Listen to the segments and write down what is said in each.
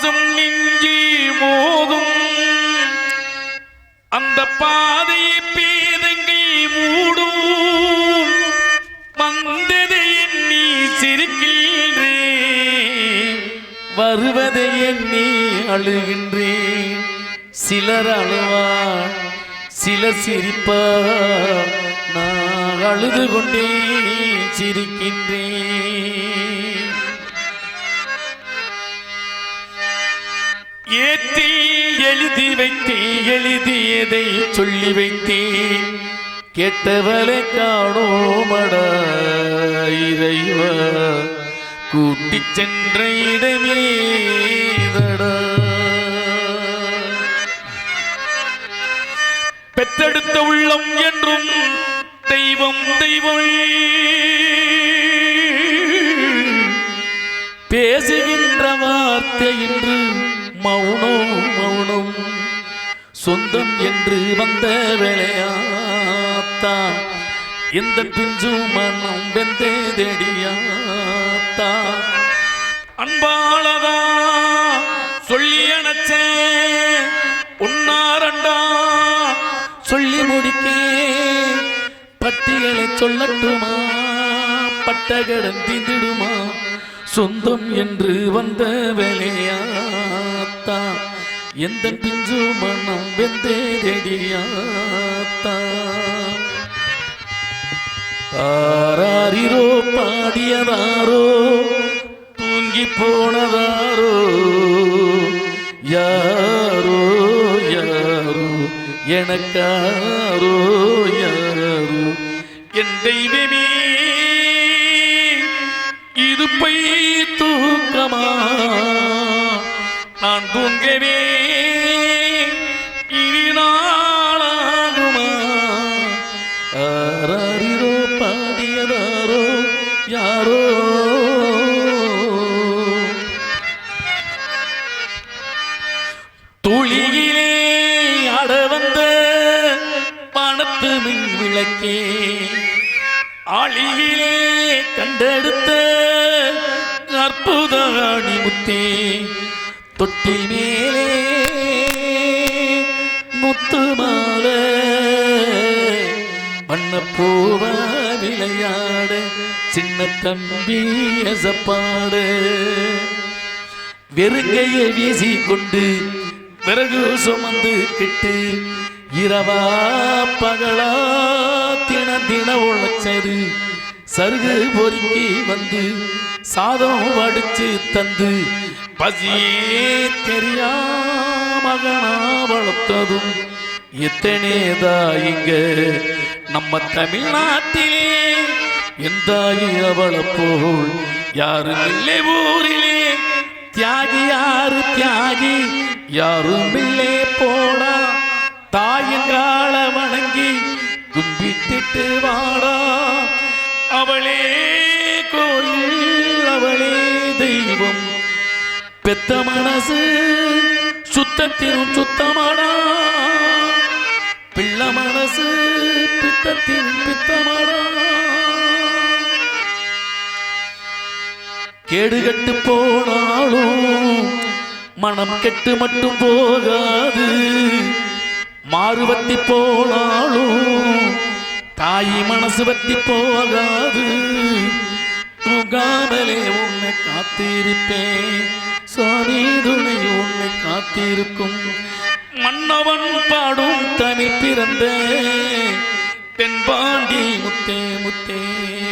பாசம் நெஞ்சி மோதும் அந்த பாதையை பேதங்கை மூடும். வந்ததை எண்ணி சிரிக்கின்றேன். வருவதை எண்ணி அழுகின்றேன். சிலர் அழுவார் சிலர் சிரிப்பார். நான் அழுது கொண்டே சிரிக்கின்றேன். எழுதி வைத்தே எழுதியதை சொல்லி வைத்தே கேட்டவளை காணோமடா இறைவா. கூட்டி சென்ற இடமேதடா. பெற்றெடுத்த உள்ளம் என்றும் தெய்வம் தெய்வம். பேசுகின்ற வார்த்தை என்று மௌனம் மௌனம். சொந்தம் என்று வந்த வேலையாத்தா. எந்த பிஞ்சு மனம் வெந்தே தேடியாத்தா அன்பாளதா சொல்லி அணைச்சே. உன்னாரண்டா சொல்லி முடிக்கே. பட்டியலை சொல்லட்டுமா? பட்டகடன் தீந்திடுமா சொந்தம் என்று வந்த வேலையா ஆத்தா. எந்த பிஞ்சு மனம் வெந்தேடியாத்தா ஆராரிரோ பாடியதாரோ தூங்கி போனதாரோ யாரோ யாரோ எனக்காரோ யாரோ என் தெய்வமே இது பை தூக்கமா நான் தூங்கவே இனி நாளாகுமா? ஆராரிரோ பாடியதாரோ யாரோ? துளியிலே அட வந்த பணத்து மின் விளக்கே ஆளியிலே கண்டெடுத்த அற்புத அடிமுத்தே தொட்டி மேலே முத்து மாலை வண்ணப்பூவ விளையாட சின்ன தம்பி எசப்பாடு. வெறுங்கையை வீசி கொண்டு விறகு சுமந்து கிட்டு இரவா பகலா தின தின உழைச்சது. சருகு பொறுக்கி வந்து சாதம் வடிச்சு தந்து பசி தெரியாமகனா வளர்த்ததும் எத்தனேதா இங்க நம்ம தமிழ்நாட்டிலே? எந்தாயி அவளை போல் யாரும் இல்லை ஊரிலே. தியாகி யாரு தியாகி? யாரும் இல்லை போடா. தாயங்கால வணங்கி கும்பிட்டுட்டு வாடா. அவளே பெத்த மனசு சுத்தத்தினும் சுத்தமாடா. பிள்ள மனசு பித்தத்தின் பித்தமாடா. கேடுகட்டு போனாலும் மனம் கெட்டு மட்டும் போகாது. மாறுபத்தி போனாலும் தாய் மனசு பத்தி போகாது. தூங்காமலே உன்னை காத்திருப்பேன். சுவாமி துணை உன்னை காத்திருக்கும். மன்னவன் பாடும் தமிழ் பிறந்த. தென்பாண்டி முத்தே முத்தே.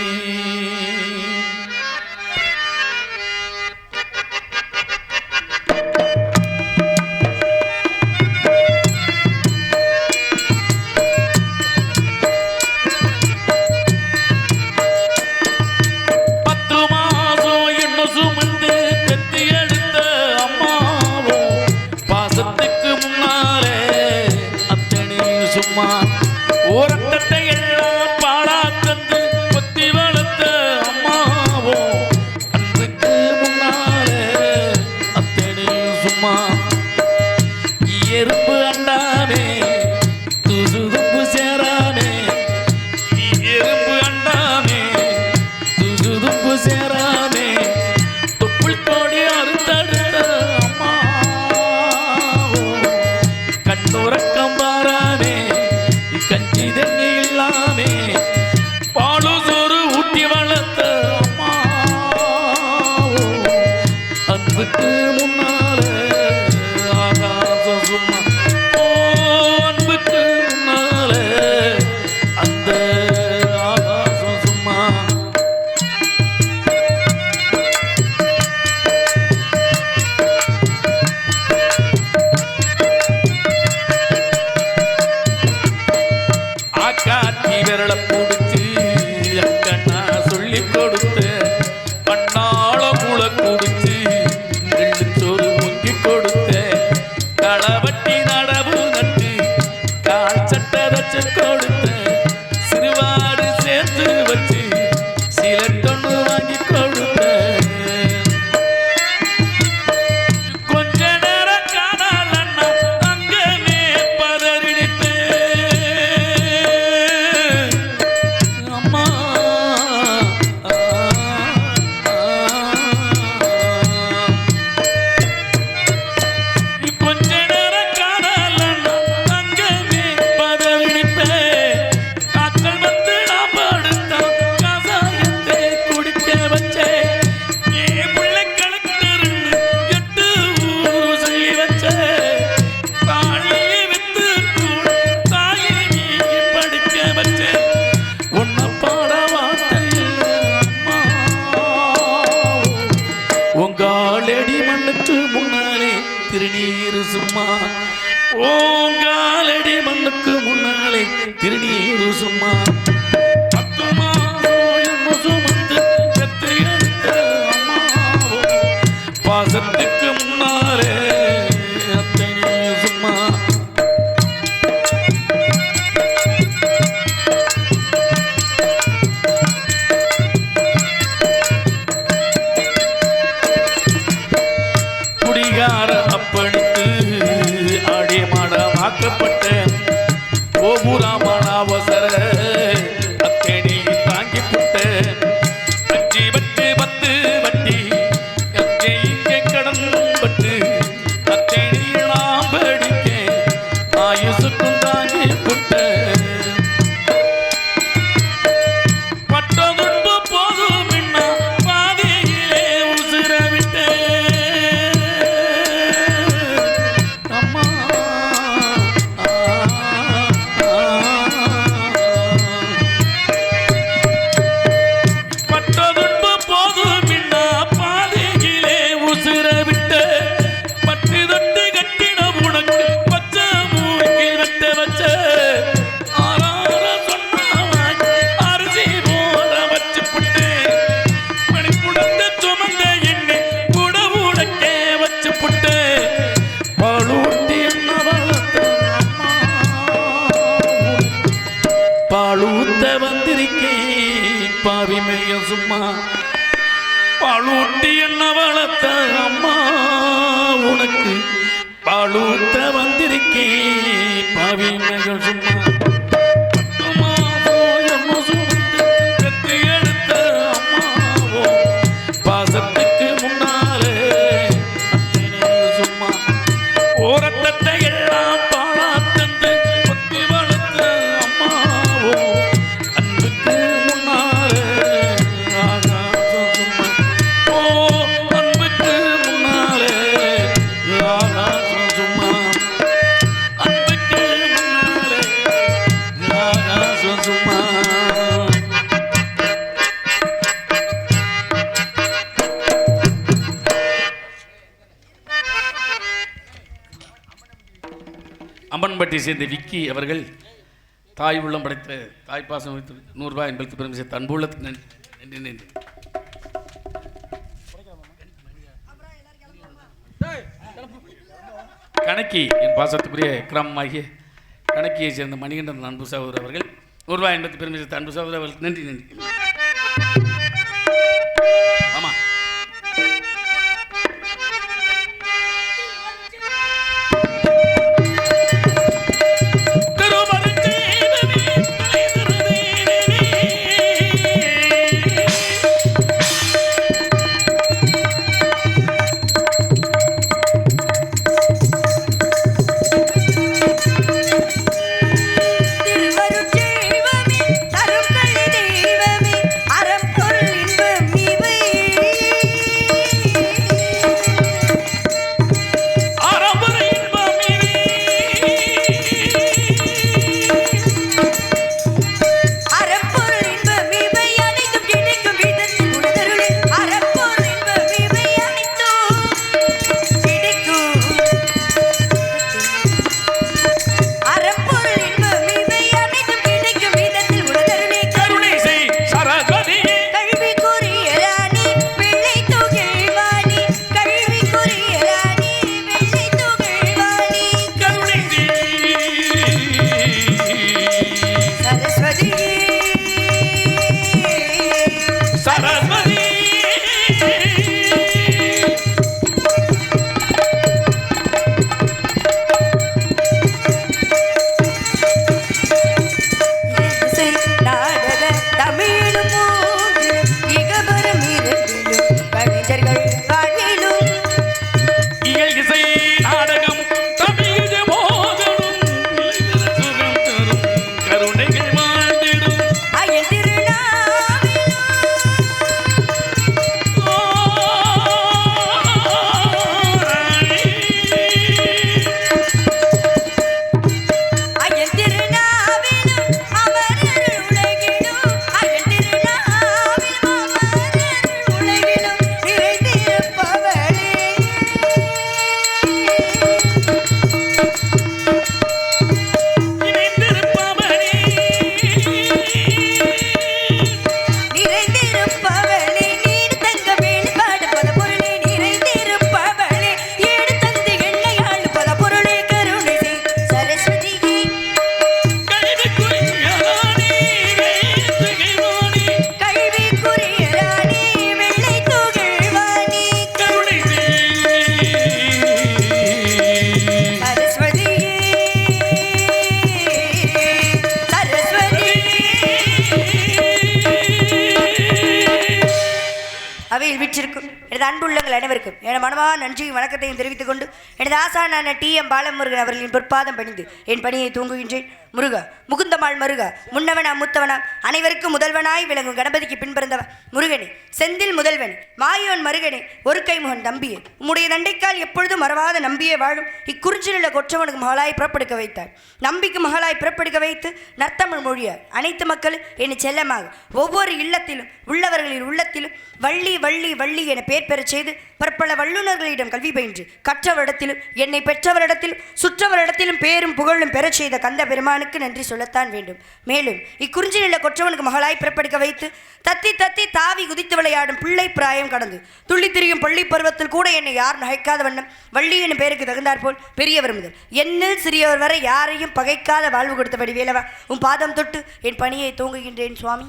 ஓங்காலடி மண்ணுக்கு முன்னாலே திருநீரு சும்மா. சேர்ந்த விக்கி அவர்கள் தாய் உள்ளம் படைத்த தாய் பாசம் வைத்து நூறுரூபா என்பதற்கு பெருமை சேர்த்த அன்புள்ளத்துக்கு நன்றி. நன்றி கணக்கி என் பாசத்துக்குரிய கிராமமாகிய கணக்கியை சேர்ந்த மணிகண்டன் அன்பு சகோதரர் அவர்கள் நூறுரூபா என்பது பெருமை சேர்த்த அன்பு சகோதரர் அவர்களுக்கு நன்றி நன்றி. நன்றியும் வணக்கத்தையும் தெரிவித்துக் கொண்டு எனது ஆசானான டி எம் பாலமுருகன் அவர்களின் பொற்பாதம் பணிந்து என் பணியை தூங்குகின்றேன் முருக முகுந்தமாள் மருக முன்னவனா முத்தவனா அனைவருக்கும் முதல்வனாய் விளங்கும் கணபதிக்கு பின்பிறந்தவன் முருகனே செந்தில் முதல்வன் மாயோன் மருகனே ஒரு கைமுகன் தம்பியே உம்முடைய தண்டைக்கால் எப்பொழுதும் மறவாத நம்பியே வாழும். இக்குறிஞ்சிலுள்ள கொற்றவனுக்கு மகளாய் புறப்படுக்க வைத்தார். நம்பிக்கு மகளாய் புறப்படுக்க வைத்து நர்த்தமிழ் மொழியார் அனைத்து மக்களும் என்னை செல்லமாக ஒவ்வொரு இல்லத்திலும் உள்ளவர்களின் உள்ளத்திலும் வள்ளி வள்ளி வள்ளி என பேர் பெறச் செய்து பற்பல வல்லுநர்களிடம் கல்வி பயின்று. கற்றவரிடத்திலும் என்னை பெற்றவரிடத்திலும் சுற்றவரிடத்திலும் பேரும் புகழும் பெறச் செய்த கந்த பெருமானுக்கு நன்றி சொல்லத்தான் வேண்டும். மேலும் இக்குறிஞ்சி நில கொற்றவனுக்கு மகளாய் பிறப்படுக்க வைத்து தத்தி தத்தி தாவி குதித்து விளையாடும் பிள்ளை பிராயம் கடந்து துள்ளி திரியும் பள்ளி பருவத்தில் கூட என்னை யார் நகைக்காத வண்ணம் வள்ளி எனும் பெயருக்கு தகுந்தாற்போல் பெரியவர் முதல். என்னில் சிறியவர் வரை யாரையும் பகைக்காத வாழ்வு கொடுத்தபடி வேலவா? உன் பாதம் தொட்டு என் பணியை தூங்குகின்றேன் சுவாமி.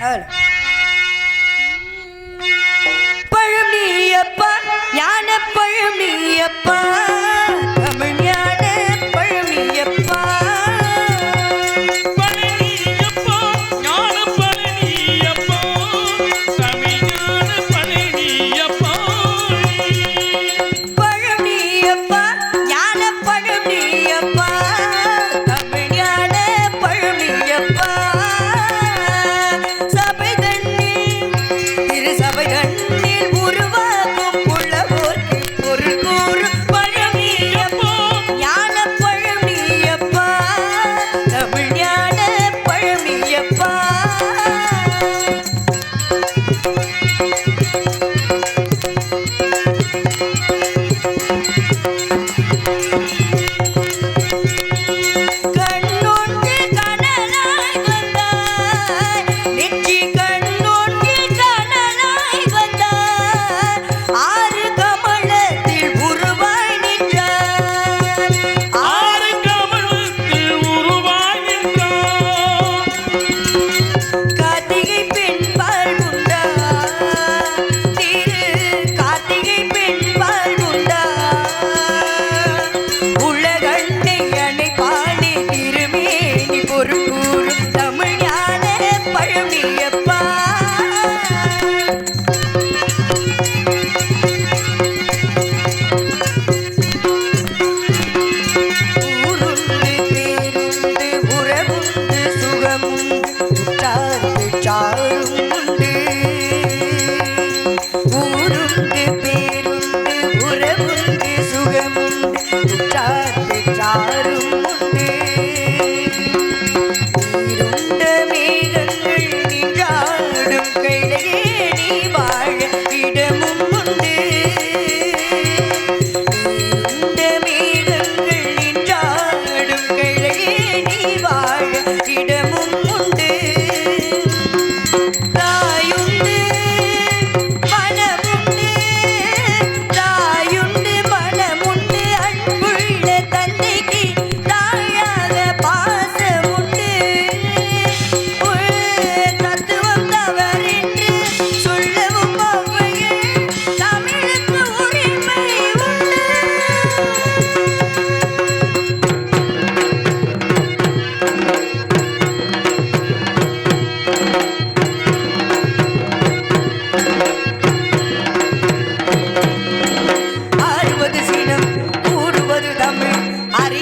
ஹலோ பழம் நீயப்பா ஞான பழம் நீயப்பா தமிழ்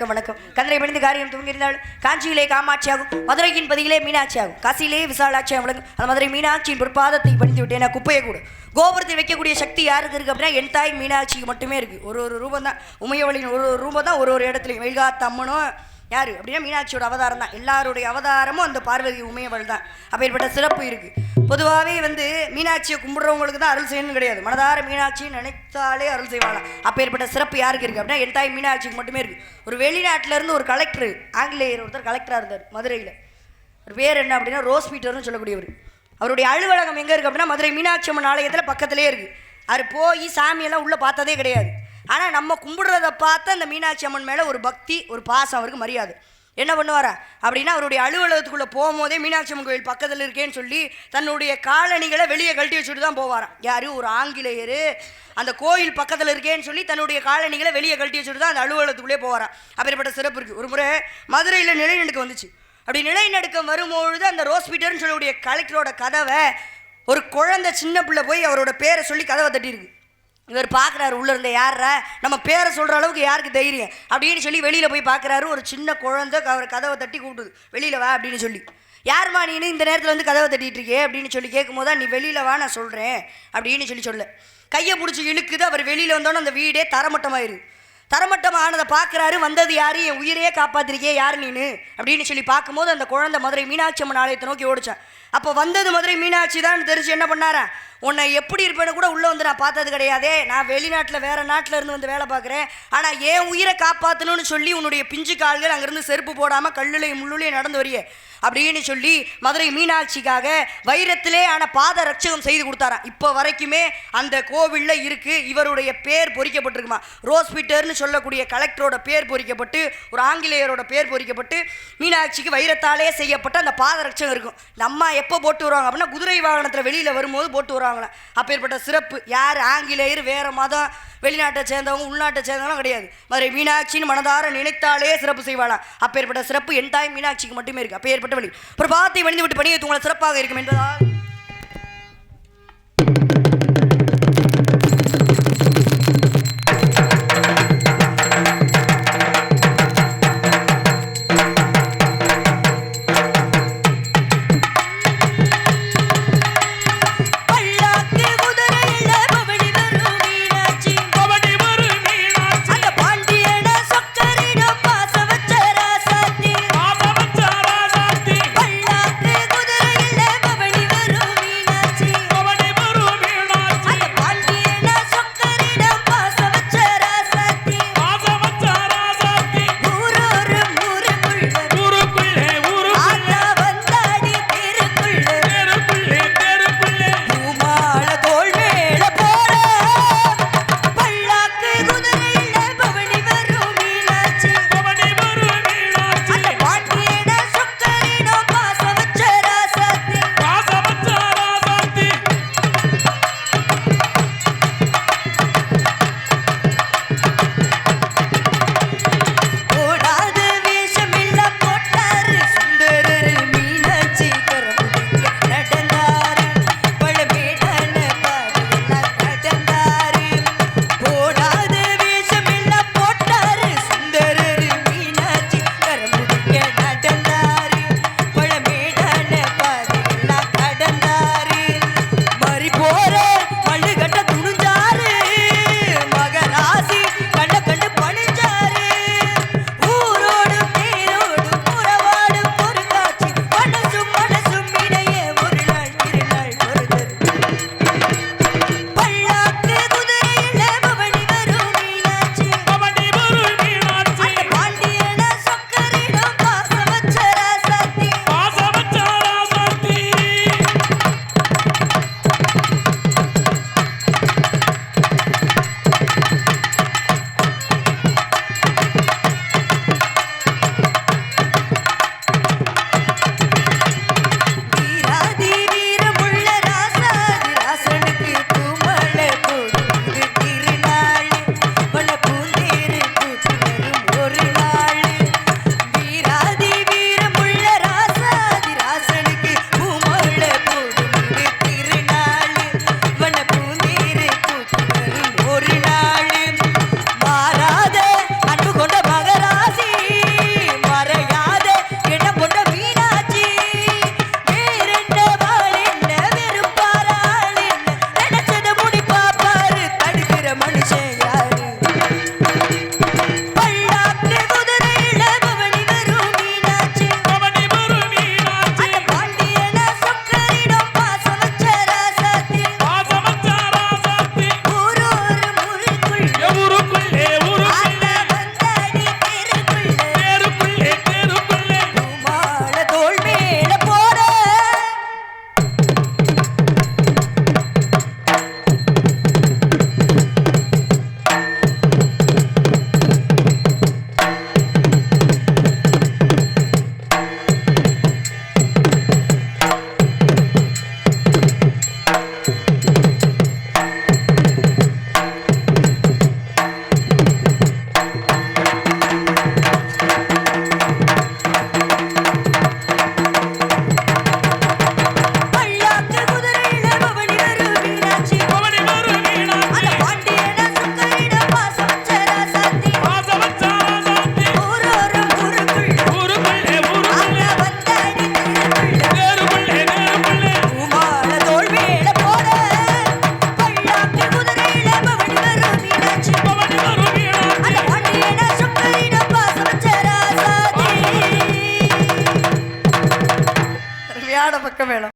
வணக்கம் வணக்கம். கந்தரை பணிந்து காரியம் தூங்கியிருந்தால் காஞ்சியிலே காமாட்சியாகும். மதுரையின் பதியிலே மீனாட்சியாகும். காசியிலே விசாலாட்சியாக விளங்கும். அந்த மதுரை மீனாட்சியின் பொற்பாதத்தை பணித்து விட்டேன். குப்பையை கூட. கோபுரத்தை வைக்கக்கூடிய சக்தி யாருக்கு இருக்கு அப்படின்னா என் தாய் மீனாட்சிக்கு மட்டுமே இருக்கு. ஒரு ஒரு ரூபம் தான் உமையவளின் ஒரு ஒரு ரூபம் தான் ஒரு ஒரு இடத்துலையும். வெயில்காத்த அம்மனும் யாரு அப்படின்னா மீனாட்சியோட அவதாரம் தான் எல்லாருடைய அவதாரமும் அந்த பார்வதி உமையவள் தான் அப்பேற்பட்ட சிறப்பு இருக்கு. பொதுவாகவே வந்து மீனாட்சியை கும்பிடுறவங்களுக்கு தான் அருள் செய்யணும் கிடையாது. மனதார மீனாட்சி நினைத்தாலே அருள் செய்வாங்க அப்பேற்பட்ட சிறப்பு யாருக்கு இருக்கு அப்படின்னா என் தாய் மீனாட்சிக்கு மட்டுமே இருக்கு. ஒரு வெளிநாட்டிலேருந்து ஒரு கலெக்டர் ஆங்கிலேயர் ஒருத்தர் கலெக்டராக இருந்தார் மதுரையில். ஒரு பேர் என்ன அப்படின்னா ரோஸ் பீட்டர்னு சொல்லக்கூடியவர். அவருடைய அலுவலகம் எங்கே இருக்குது அப்படின்னா மதுரை மீனாட்சி அம்மன் ஆலயத்தில் பக்கத்துலேயே இருக்குது அவர் போய் சாமியெல்லாம் உள்ளே பார்த்ததே கிடையாது. ஆனால் நம்ம கும்பிடுறத பார்த்து அந்த மீனாட்சி அம்மன் மேலே ஒரு பக்தி ஒரு பாசம் அவருக்கு மரியாதை. என்ன பண்ணுவாரா? அப்படின்னா அவருடைய அலுவலகத்துக்குள்ளே போகும்போதே மீனாட்சி அம்மன் கோயில் பக்கத்தில் இருக்கேன்னு சொல்லி தன்னுடைய காலணிகளை வெளியே கழட்டி வச்சுட்டு தான் போவாராம். யார்? ஒரு ஆங்கிலேயர். அந்த கோயில் பக்கத்தில் இருக்கேன்னு சொல்லி தன்னுடைய காலணிகளை வெளியே கழட்டி வச்சுட்டு தான் அந்த அலுவலகத்துக்குள்ளே போவாராம். அப்படிப்பட்ட சிறப்பு இருக்குது ஒரு முறை மதுரையில் நிலைநடுக்கம் வந்துச்சு. அப்படி நிலைநடுக்கம் வரும்பொழுது அந்த ரோஸ்பீட்டர்னு சொல்லக்கூடிய கலெக்டரோட கதவை ஒரு குழந்தை சின்ன பிள்ளை போய் அவரோட பேரை சொல்லி கதவை தட்டியிருக்கு. இவர் பார்க்குறாரு உள்ள இருந்த யாரா நம்ம பேரை சொல்கிற அளவுக்கு யாருக்கு தைரியம்? அப்படின்னு சொல்லி வெளியில் போய் பார்க்குறாரு. ஒரு சின்ன குழந்தை அவர் கதவை தட்டி கூப்பிடுது. வெளியில் வா அப்படின்னு சொல்லி. யாரும்மா நீ இந்த நேரத்தில் வந்து கதவை தட்டிகிட்டு இருக்கே அப்படின்னு சொல்லி கேட்கும் போது நீ வெளியில் வா நான் சொல்கிறேன் அப்படின்னு சொல்லி சொல்ல. கையை பிடிச்சி இழுக்குது. அவர் வெளியில் வந்தோன்னே அந்த வீடே தரமட்டமாயிருது தரமட்டமானதை பார்க்குறாரு. வந்தது யாரு? என் உயிரையே காப்பாத்திருக்கே யார் நீனு? அப்படின்னு சொல்லி பார்க்கும்போது அந்த குழந்தை மதுரை மீனாட்சி அம்மன் ஆலயத்தை நோக்கி ஓடிச்சான். அப்போ வந்தது மதுரை மீனாட்சி தான் தெரிஞ்சு என்ன பண்ணாரா? உன்னை எப்படி இருப்பேன்னு கூட உள்ளே வந்து நான் பார்த்தது கிடையாதே. நான் வெளிநாட்டில் வேறு நாட்டில் இருந்து வந்து வேலை பார்க்குறேன். ஆனால் என் உயிரை காப்பாற்றணும்னு சொல்லி உன்னுடைய பிஞ்சு கால்கள் அங்கேருந்து செருப்பு போடாமல் கல்லுலையும் முள்ளுலையும் நடந்து வரிய. அப்படின்னு சொல்லி மதுரை மீனாட்சிக்காக வைரத்திலே ஆன பாத ரட்சகம் செய்து கொடுத்தாராம் இப்போ வரைக்குமே அந்த கோவிலில் இருக்குது இவருடைய பேர் பொறிக்கப்பட்டிருக்குமா? ரோஸ் பீட்டர்னு சொல்லக்கூடிய கலெக்டரோட பேர் பொறிக்கப்பட்டு ஒரு ஆங்கிலேயரோட பேர் பொறிக்கப்பட்டு மீனாட்சிக்கு வைரத்தாலே செய்யப்பட்ட அந்த பாத ரட்சகம் இருக்கும். நம்ம எப்போ போட்டு வருவாங்க? அப்படின்னா குதிரை வாகனத்தில் வெளியில் வரும்போது போட்டு வருவாங்களே அப்பேற்பட்ட சிறப்பு. யார் ஆங்கிலேயர் வேறு மதம் வெளிநாட்டை சேர்ந்தவங்க உள்நாட்டை சேர்ந்தவங்களும் கிடையாது. மதுரை மீனாட்சின்னு மனதார நினைத்தாலே சிறப்பு செய்வாளாம். அப்பேற்பட்ட சிறப்பு என் தாய் மீனாட்சிக்கு மட்டுமே இருக்கு. அப்பேற்பட்ட வழி. ஒரு பாத்தை விட்டு பணியை உங்களை சிறப்பாக இருக்கும் என்பதால்